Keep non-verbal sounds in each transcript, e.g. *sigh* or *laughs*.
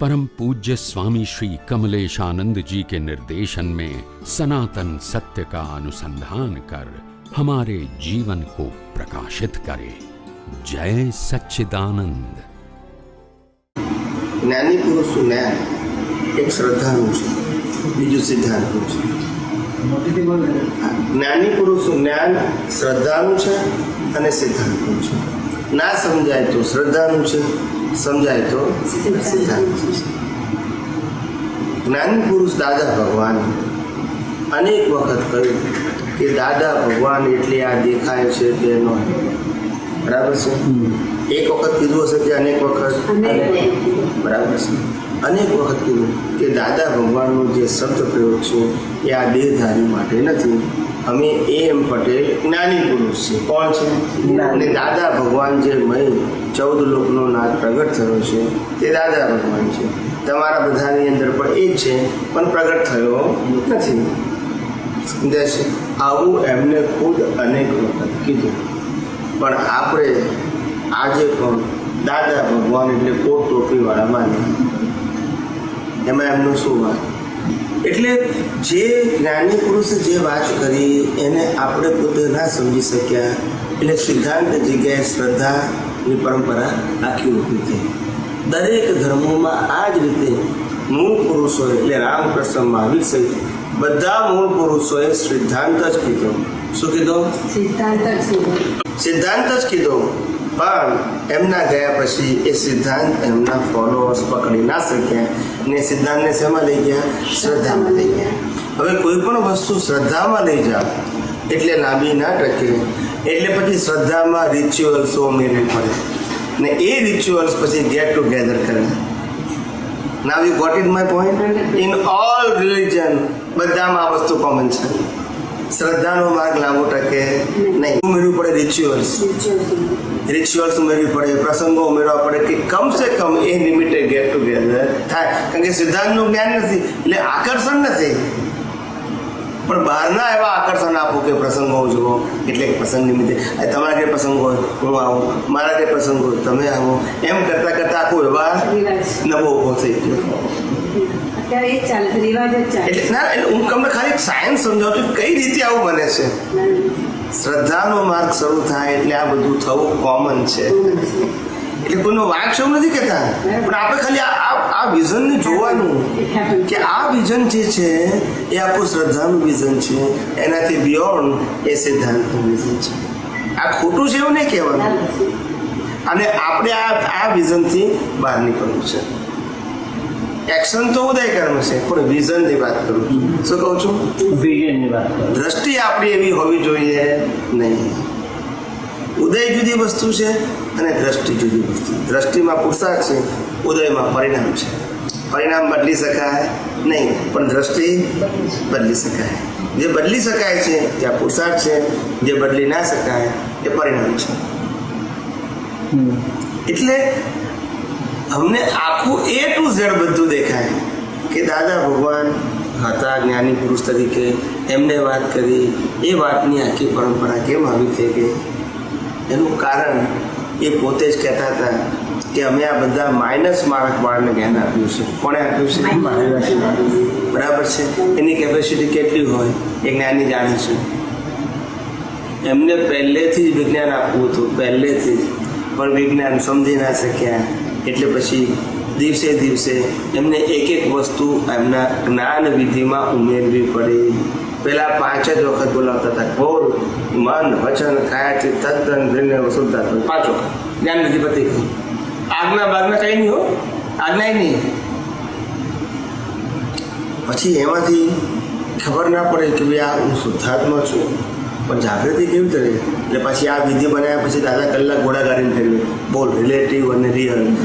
परम पूज्य स्वामी श्री कमलेशानंद जी के निर्देशन में सनातन सत्य का अनुसंधान कर हमारे जीवन को प्रकाशित करे जय सच्चिदानंद જ્ઞાની પુરુષનું જ્ઞાન એક શ્રદ્ધાનું છે બીજું સિદ્ધાંતનું છે જ્ઞાની પુરુષનું જ્ઞાન શ્રદ્ધાનું છે અને સિદ્ધાંતનું છે ના સમજાય તો શ્રદ્ધાનું છે. સમજાય તો સિદ્ધાંતનું છે જ્ઞાની પુરુષ દાદા ભગવાન. અનેક વખત કહ્યું કે દાદા ભગવાન એટલે આ દેખાય છે તેનો બરાબર છે? એક વખત કીધું હશે કે અનેક વખત. બરાબર છે. અનેક વખત કીધું કે દાદા ભગવાનનો જે શબ્દ પ્રયોગ છે એ આ દેહધારી માટે નથી. અમે એ એમ પટેલ જ્ઞાની પુરુષ છે કોણ છે? અને દાદા ભગવાન જે મય ચૌદ લોકનો નાદ પ્રગટ થયો છે તે દાદા ભગવાન છે. તમારા બધાની અંદર પણ એ જ છે પણ પ્રગટ થયો નથી. સમજાય છે? આવું એમને ખુદ અનેક વખત કીધું. પણ આપણે આજે પણ દાદા ભગવાન એટલે કોટ ટોપીવાળા માની એમાં એમનું શું વાત? એટલે જે જ્ઞાની પુરુષે જે વાત કરી એને આપણે પોતે ના સમજી શક્યા. એટલે સિદ્ધાંત જગ્યાએ શ્રદ્ધાની પરંપરા આખી ઊભી થઈ. દરેક ધર્મોમાં આ જ રીતે મૂળ પુરુષો એટલે રામકૃષ્ણ મહાવીર સહિત બધા મૂળ પુરુષોએ સિદ્ધાંત જ કીધો. શું કીધો? સિદ્ધાંત જ કીધો. સિદ્ધાંત જ કીધો. પણ એમના ગયા પછી એ સિદ્ધાંત એમના ફોલોઅર્સ પકડી ના શક્યા ને સિદ્ધાંતને શેમાં લઈ ગયા? શ્રદ્ધામાં લઈ ગયા. હવે કોઈ પણ વસ્તુ શ્રદ્ધામાં લઈ જાઓ, એટલે લાંબી ના ટકે. એટલે પછી શ્રદ્ધામાં રિચ્યુઅલ્સો ઉમેરવી પડે. ને એ રિચ્યુઅલ્સ પછી ગેટ ટુગેધર કરે. Now you got it my point in all religion બધામાં આ વસ્તુ કોમન છે. શ્રદ્ધાનો માર્ગ લાંબો ટકે નહીં. ઉમેરવું પડે રિચ્યુઅલ્સ રિચ્યુઅલ્સ ઉમેરવી પડે પ્રસંગો ઉમેરવા પડે કે કમ સે કમ એ લિમિટેડ ગેટ ટુગેધર થાય. કારણ કે સિદ્ધાંતનું જ્ઞાન નથી એટલે આકર્ષણ નથી. પણ બહારના એવા આકર્ષણ આપો કે પ્રસંગો જુઓ એટલે પ્રસંગ નિમિત્તે આ તમારા જે પ્રસંગ હોય હું આવું. મારા જે પ્રસંગ હોય તમે આવો. એમ કરતાં કરતાં આખો વ્યવહાર. નવો ઊભો થઈ ગયો. અત્યારે એ ચાલે રિવાજ જ ચાલે. એટલે ના એટલે હું તમને ખાલી સાયન્સ સમજાવું છું કઈ રીતે આવું બને છે? શ્રદ્ધાનો માર્ગ શરૂ થાય એટલે આ બધું થવું કોમન છે. એટલે કોઈનો વાંક શું નથી કહેતા? પણ આપણે ખાલી આ આ- આ વિઝનને જોવાનું કે આ વિઝન જે છે એ આખું શ્રદ્ધાનું વિઝન છે. એનાથી બિયોન્ડ એ સિદ્ધાંતનું વિઝન છે. આ ખોટું છે એવું નહીં કહેવાનું. અને આપણે આ આ વિઝનથી બહાર નીકળવું છે. એક્શન તો ઉદય કર્મ છે પણ વિઝનની વાત કરું છું. શું કહું છું? વિજયની વાત દ્રષ્ટિ આપણી એવી હોવી જોઈએ નહીં. ઉદય જુદી વસ્તુ છે અને દ્રષ્ટિ જુદી વસ્તુ. દ્રષ્ટિમાં પુરુષાર્થ છે ઉદયમાં પરિણામ છે. પરિણામ બદલી શકાય નહીં પણ દ્રષ્ટિ બદલી શકાય. જે બદલી શકાય છે ત્યાં પુરુષાર્થ છે જે બદલી ના શકાય એ પરિણામ છે. એટલે અમને આખું એ ટુ ઝેડ બધું દેખાય. કે દાદા ભગવાન હતા જ્ઞાની પુરુષ તરીકે એમને વાત કરી એ વાતની આખી પરંપરા કેમ આવી થઈ ગઈ? એનું કારણ એ પોતે જ કહેતા હતા કે અમે આ બધા માઇનસ માર્ક બાળને જ્ઞાન આપ્યું છે. કોણે આપ્યું છે? બરાબર છે? એની કેપેસિટી કેટલી હોય એ જ્ઞાની જાણે છે. એમને પહેલેથી જ વિજ્ઞાન આપવું હતું પહેલેથી જ. પણ વિજ્ઞાન સમજી ના શક્યા. એટલે પછી દિવસે દિવસે એમને એક એક વસ્તુ એમના જ્ઞાન વિધિમાં ઉમેરવી પડે. પેલા પાંચ જ વખત બોલાવતા હતા. બોલ મન, વચન, કાયાથી તદ્દન ભિન્ન શુદ્ધા પાંચ વખત. જ્ઞાન વિધિ પતી. આજ્ઞા બાદમાં કઈ નહીં હો. આજ્ઞા નહીં પછી એમાંથી ખબર ના પડે કે ભાઈ આ હું શુદ્ધાત્મા છું. પણ જાગૃતિ કેવી રહે એટલે પછી આ વિધિ બનાવ્યા પછી દાદા કલાક ઘોડા ગાડીને ફેરવે. બોલ રિલેટિવ અને રિયલ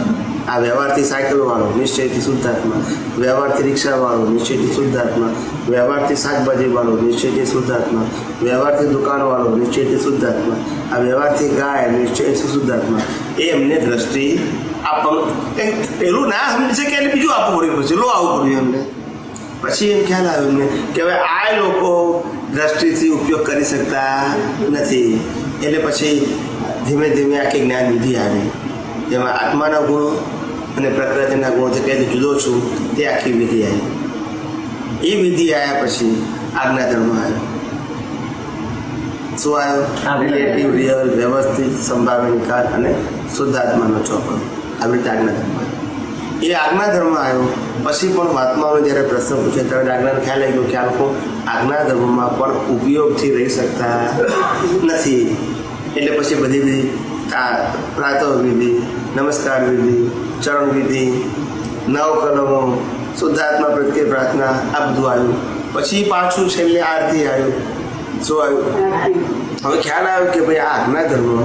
આ વ્યવહારથી સાયકલ વાળો, નિશ્ચયથી શુદ્ધાત્મા. વ્યવહારથી રિક્ષા વાળો, નિશ્ચયથી શુદ્ધાત્મા. વ્યવહારથી શાકભાજી વાળો, નિશ્ચયથી શુદ્ધાત્મા. વ્યવહારથી દુકાન વાળો, નિશ્ચયથી શુદ્ધાત્મા. આ વ્યવહારથી ગાય, નિશ્ચયથી શુદ્ધાત્મા. એ એમને દ્રષ્ટિ આપવાનું પેલું ના સમજે કે એને બીજું આપવું પડ્યું પછી. લો આવું પડ્યું એમને. પછી એમ ખ્યાલ આવ્યો એમને કે હવે આ લોકો દ્રષ્ટિથી ઉપયોગ કરી શકતા નથી. એટલે પછી ધીમે ધીમે આખી જ્ઞાન વિધિ આવી. જેમાં આત્માના ગુણો અને પ્રકૃતિના ગુણોથી છે રીતે જુદો છું તે આખી વિધિ આવી. એ વિધિ આવ્યા પછી આજ્ઞા ધર્મ આવ્યો શું આવ્યો? રિલેટિવ રિયલ વ્યવસ્થિત સંભાવ્ય નિકાલ અને શુદ્ધાત્માનો ચોપડો. આવી રીતે આજ્ઞા ધર્મ આવ્યો એ આજ્ઞા ધર્મ આવ્યો. પછી પણ મહાત્માઓને જ્યારે પ્રશ્ન પૂછે ત્યારે આજ્ઞાનો ખ્યાલ આવી ગયો કે આ લોકો આજ્ઞા ધર્મમાં પણ ઉપયોગથી રહી શકતા નથી. એટલે પછી બધી બધી આ પ્રાતઃ વિધિ, નમસ્કાર વિધિ, ચરણ વિધિ, નવ કલમો શુદ્ધાત્મા પ્રત્યે પ્રાર્થના, આ બધું આવ્યું. પછી પાછું છેલ્લે આરતી આવ્યું. શું આવ્યું? હવે ખ્યાલ આવ્યો કે ભાઈ આ આજ્ઞા ધર્મ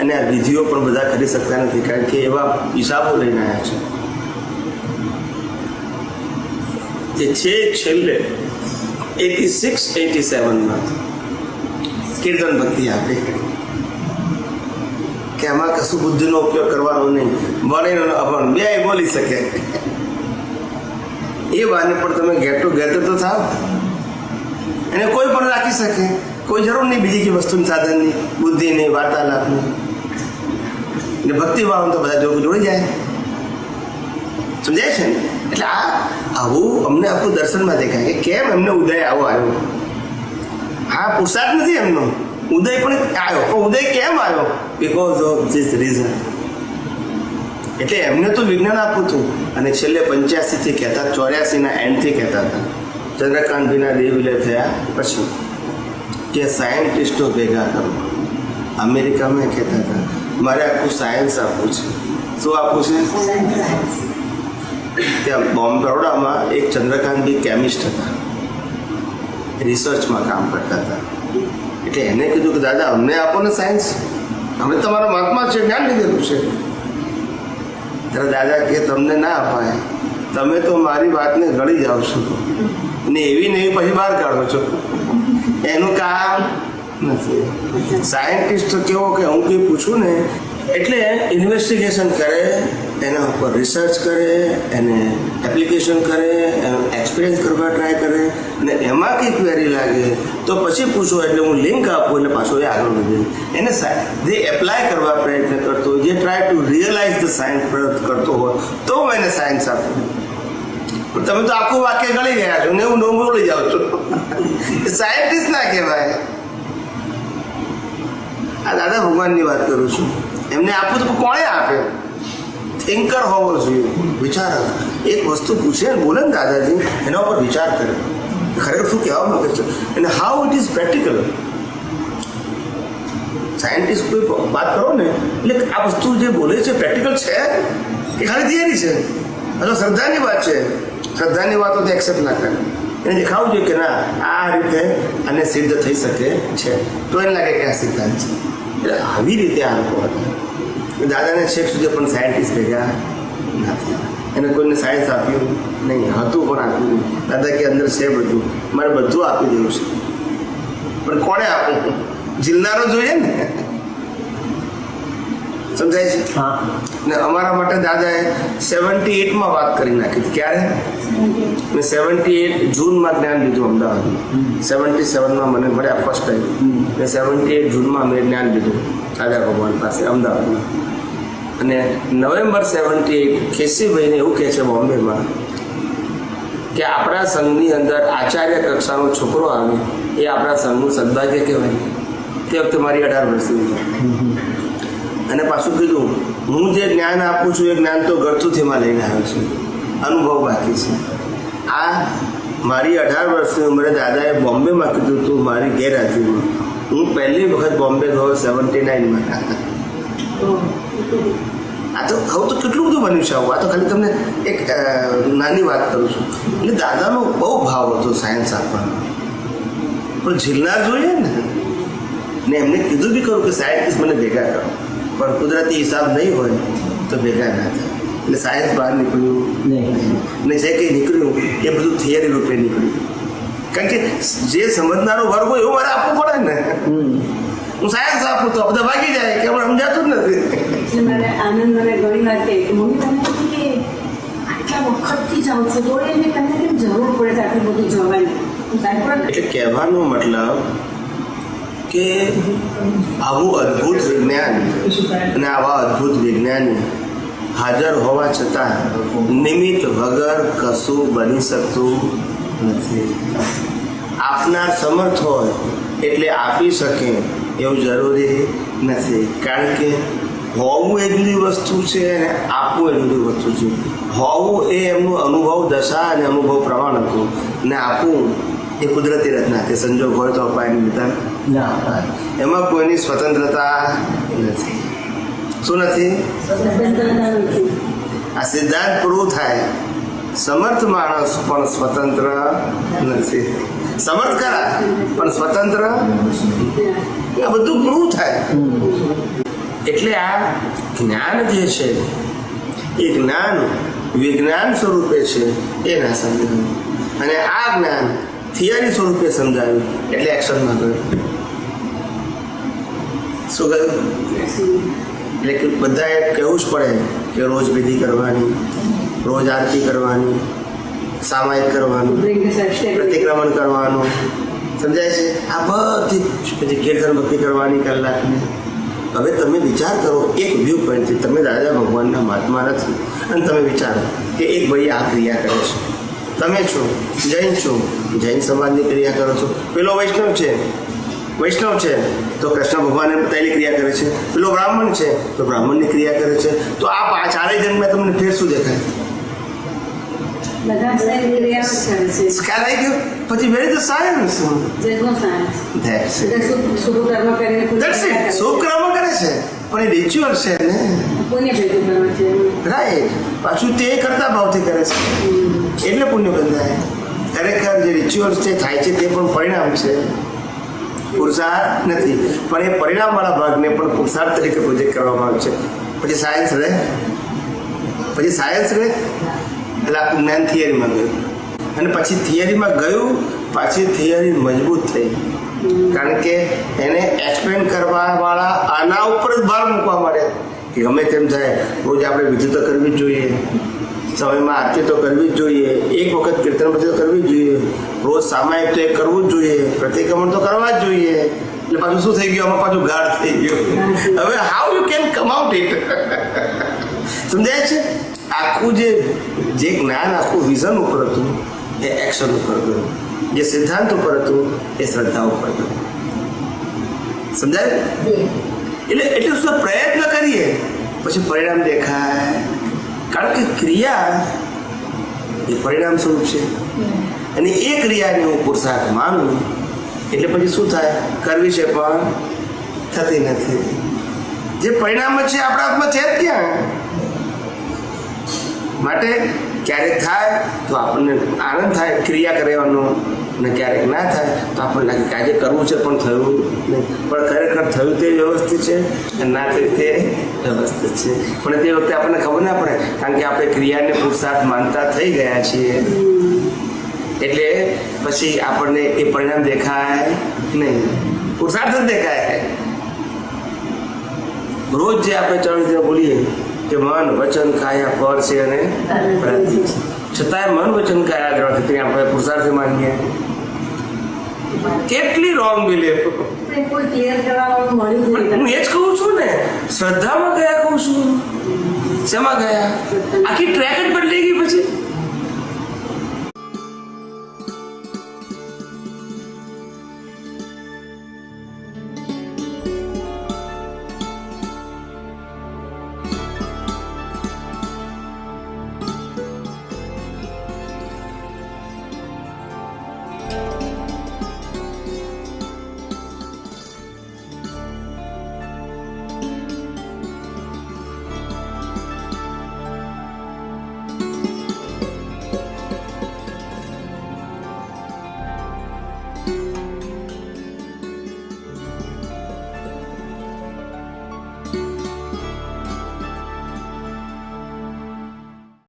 અને આ વિધિઓ પણ બધા કરી શકતા નથી, કારણ કે એવા હિસાબો લઈને આવ્યા છે. જે છે છેલ્લે એટી સિક્સ એટી સેવનમાં કીર્તન ભક્તિ આપે કે આમાં કશું બુદ્ધિનો ઉપયોગ કરવાનો નહીં વર્ણનો અભણ બે બોલી શકે એ વાને પણ તમે ગેટ ટુ ગેધર તો થાવ એને કોઈ પણ રાખી શકે કોઈ જરૂર નહીં બીજી કે વસ્તુની સાધનની બુદ્ધિની વાર્તાલાપની ને ભક્તિ ભાવ તો બધા જોડે જોડી જાય સમજાય છે ને એટલે આ આવું અમને આખું દર્શનમાં દેખાય કે કેમ એમને ઉદય આવો આવ્યો? હા પુરુષાર્થ નથી એમનો. ઉદય પણ આવ્યો. પણ ઉદય કેમ આવ્યો? બિકોઝ ઓફ ધીસ રીઝન એટલે એમને તો વિજ્ઞાન આપું છું અને છેલ્લે પંચ્યાસીથી કહેતા, ચોર્યાસીના એન્ડથી કહેતા હતા. ચંદ્રકાંતભાઈના દેવ થયા પછી કે સાયન્ટિસ્ટો ભેગા કરો. અમેરિકામાં કહેતા હતા, મારે આખું સાયન્સ આપવું છે. શું આપવું છે? ત્યાં બોમ્બ બરોડામાં એક ચંદ્રકાંતભાઈ કેમિસ્ટ હતા. રિસર્ચમાં કામ કરતા હતા. એટલે એને કીધું કે, દાદા, અમને આપો ને સાયન્સ. અમે તમારા મહાત્મા છે, જ્ઞાન લીધેલું છે. ત્યારે દાદા કે, તમને ના અપાય. તમે તો મારી વાતને ગળી જાઓ છો. ને એવી ને એવી પછી બહાર કાઢો છો. એનું કામ નથી. સાયન્ટિસ્ટ કેવો કે, હું કંઈ પૂછું ને? એટલે ઇન્વેસ્ટિગેશન કરે. એના ઉપર રિસર્ચ કરે, એને એપ્લિકેશન કરે, એનો એક્સપિરિયન્સ કરવા ટ્રાય કરે અને એમાં કંઈ ક્વેરી લાગે, તો પછી પૂછો, એટલે હું લિંક આપું એટલે પાછો એ આગળ વધે એને જે એપ્લાય કરવા પ્રયત્ન કરતો હોય, જે try to realise the science પ્રયત્ન કરતો હોય, તો હું એને સાયન્સ આપું. પણ તમે તો આખું વાક્ય ગળી ગયા છો ને હું નોમ બોલી જાઉં છું. સાયન્ટિસ્ટ ના કહેવાય. આ દાદા ભગવાનની વાત કરું છું. એમને આપવું તો કોણે આપે થિંકર હોવો જોઈએ. વિચાર એક વસ્તુ પૂછે, બોલે ને દાદાજી, એના ઉપર વિચાર કરે. ખરેખર શું કહેવા માંગે છે? અને how it is practical scientist કોઈ વાત કરો ને, એટલે આ વસ્તુ જે બોલે છે પ્રેક્ટિકલ છે? એ ખાલી થિયરી છે. અથવા શ્રદ્ધાની વાત છે. શ્રદ્ધાની વાતો તો એક્સેપ્ટ ના કરે. એને દેખાવું જોઈએ કે ના, આ રીતે આને સિદ્ધ થઈ શકે છે. તો એને લાગે કે આ સિદ્ધાંત છે. એટલે આવી રીતે આ લોકો હતા. દાદાને છેક સુધી પણ સાયન્ટિસ્ટ ભેગા નથી એને કોઈને સાયન્સ આપ્યું નહીં હતું પણ આપ્યું નહીં. દાદા કે અંદર છે બધું મારે બધું આપી દેવું છે. પણ કોણે આપું? જીલનારો જોઈએ ને? સમજાય છે? હા. ને અમારા માટે દાદાએ સેવન્ટી એટમાં વાત કરી નાખી હતી. ક્યારે? મેં સેવન્ટી એટ જૂનમાં જ્ઞાન લીધું અમદાવાદમાં. સેવન્ટી સેવનમાં મને મળ્યા ફર્સ્ટ ટાઈમ મેં સેવન્ટી એટ જૂનમાં મેં જ્ઞાન લીધું. દાદા ભગવાન પાસે અમદાવાદમાં. અને નવેમ્બર સેવન્ટી એટ કેસીભાઈને એવું કહે છે બોમ્બેમાં કે આપણા સંઘની અંદર આચાર્ય કક્ષાનો છોકરો આવે, એ આપણા સંઘનું સદભાગ્ય કહેવાય. તે વખતે મારી અઢાર વર્ષની. અને પાછું કીધું, હું જે જ્ઞાન આપું છું, એ જ્ઞાન તો ગળથુથીમાં લઈને આવ્યો છું. અનુભવ બાકી છે. આ મારી અઢાર વર્ષની ઉંમરે દાદાએ બોમ્બેમાં કીધું હતું મારી ગેરહાજરીમાં. હું પહેલી વખત બોમ્બે ગયો સેવન્ટી નાઇનમાં આ તો હવે તો કેટલું બધું બન્યું છે આવું. આ તો ખાલી તમને એક નાની વાત કરું છું. એટલે દાદાનો બહુ ભાવ હતો સાયન્સ આપવાનો. પણ ઝીલનાર જોઈએ ને ને એમને કીધું બી કરું કે સાયન્ટિસ્ટ મને ભેગા કરો. પણ કુદરતી હિસાબ નહીં હોય તો ભેગા ના થાય. એટલે સાયન્સ બહાર નીકળ્યું. નહીં. ને જે કંઈ નીકળ્યું એ બધું થિયરી રૂપે નીકળ્યું. કારણ કે જે સમજનારો વર્ગ હોય એવું મારે આપવું પડે ને. હું સાયન્સ આપું તો બધા ભાગી જાય કે હમણાં સમજાતું જ નથી. એટલે મારે આનંદ મને ઘણી વાર કહે કે મમ્મી તમે કીધું કે આટલા વખતથી જાઉં છું તો એને તમને કેમ જરૂર પડે છે આટલું બધું જવાની એટલે કહેવાનો મતલબ કે આવું અદ્ભુત વિજ્ઞાન અને આવા અદ્ભુત વિજ્ઞાની હાજર હોવા છતાં નિમિત્ત વગર કશું બની શકતું નથી આપનાર સમર્થ હોય એટલે આપી શકે એવું જરૂરી નથી. કારણ કે હોવું એ જુદી વસ્તુ છે અને આપવું એ જુદી વસ્તુ છે. હોવું એ એમનું અનુભવ દશા અને અનુભવ પ્રમાણ હતું. ને આપવું એ કુદરતી રચના કે સંજોગ હોય તો અપાય નિદાન ના એમાં કોઈની સ્વતંત્રતા નથી. શું નથી? નથી. આ સિદ્ધાંત પૂરું થાય. સમર્થ માણસ પણ સ્વતંત્ર નથી. સમર્થ ખરા પણ સ્વતંત્ર? આ બધું પૂરું થાય. એટલે આ જ્ઞાન જે છે, એ જ્ઞાન વિજ્ઞાન સ્વરૂપે છે એ ના સમજાયું અને આ જ્ઞાન થિયરી સ્વરૂપે સમજાયું, એટલે એક્શનમાં ગયું. શું કહ્યું? એટલે કે બધાએ કહેવું જ પડે કે રોજ વિધિ કરવાની, રોજ આરતી કરવાની, સામાયિક કરવાનું. પ્રતિક્રમણ કરવાનું. સમજાય છે? આ બધી પછી કીર્તન ભક્તિ કરવાની કલાકની. હવે તમે વિચાર કરો, એક વ્યૂ પોઈન્ટથી તમે દાદા ભગવાનના મહાત્મા નથી. અને તમે વિચારો કે એક ભાઈ આ ક્રિયા કરે છે. તમે છો, જૈન છો, જૈન સમાજની ક્રિયા કરો છો. પેલો વૈષ્ણવ છે વૈષ્ણવ છે, તો કૃષ્ણ ભગવાને બતાવેલી ક્રિયા કરે છે. પેલો બ્રાહ્મણ છે, તો બ્રાહ્મણની ક્રિયા કરે છે. તો આ ચારેય જન્મે તમને ફેર શું દેખાય? ખ્યાલ આવી ગયો પછી where is the science. That's it છે. શુભ કર્મ કરે છે પણ એ રિચ્યુઅલ છે ને રાઈટ પાછું તે કરતા ભાવથી કરે છે એટલે પુણ્ય બંધાય ખરેખર જે રિચ્યુઅલ્સ જે થાય છે તે પણ પરિણામ છે પુરુષાર્થ નથી પણ એ પરિણામવાળા ભાગને પણ પુરુષાર્થ તરીકે પ્રોજેક્ટ કરવામાં આવે છે પછી સાયન્સ રહે પછી સાયન્સ રહે એટલે આખું જ્ઞાન થિયરીમાં ગયું. અને પછી થિયરીમાં ગયું પાછી થિયરી મજબૂત થઈ. કારણ કે એને એક્સપ્લેન કરવાવાળા આના ઉપર જ ભાર મૂકવા માટે કે ગમે તેમ થાય રોજ આપણે વિધિ તો કરવી જ જોઈએ. સમયમાં આરતી તો કરવી જ જોઈએ. એક વખત કીર્તન પછી તો કરવી જ જોઈએ. રોજ સામાયિક તો એ કરવું જ જોઈએ. પ્રતિક્રમણ તો કરવા જ જોઈએ. એટલે પાછું શું થઈ ગયું? આમાં પાછું ગાઢ થઈ ગયું. *laughs* હવે how you can come out it સમજાય છે? આખું જે જે જ્ઞાન, આખું વિઝન ઉપર હતું, એ એક્શન ઉપર ગયું જે સિદ્ધાંત ઉપર હતું, એ શ્રદ્ધા ઉપર ગયું સમજાય? એટલે એટલે શું પ્રયત્ન કરીએ, પછી પરિણામ દેખાય. કારણ કે ક્રિયા એ પરિણામ સ્વરૂપ છે. અને એ ક્રિયાને હું પુરુષાર્થ માનું, એટલે પછી શું થાય? કરવી છે પણ થતી નથી. જે પરિણામ છે, આપણા હાથમાં છે જ ક્યાં? માટે ક્યારેક થાય તો આપણને આનંદ થાય, ક્રિયા કરવાનો અને ક્યારેક ના થાય તો આપણને લાગે કે આજે કરવું છે પણ થયું નહીં. પણ ખરેખર થયું તે વ્યવસ્થિત છે અને ના થયું તે વ્યવસ્થિત છે. પણ તે વખતે આપણને ખબર ના પડે, કારણ કે આપણે ક્રિયાને પુરુષાર્થ માનતા થઈ ગયા છીએ. એટલે પછી આપણને એ પરિણામ દેખાય નહીં. પુરુષાર્થ જ દેખાય. રોજ જે આપણે ચરણ બોલીએ કે મન વચન કાયા પર છે અને પ્રતિ છતાંય મન વચન કાયા ગ્રહથી આપણે પુરુષાર્થ માનીએ. કેટલી રોંગ બિલીફ હું એ જ કહું છું ને શ્રદ્ધામાં ગયા કહું છું. શેમાં ગયા? આખી ટ્રેક જ બદલાઈ ગઈ પછી.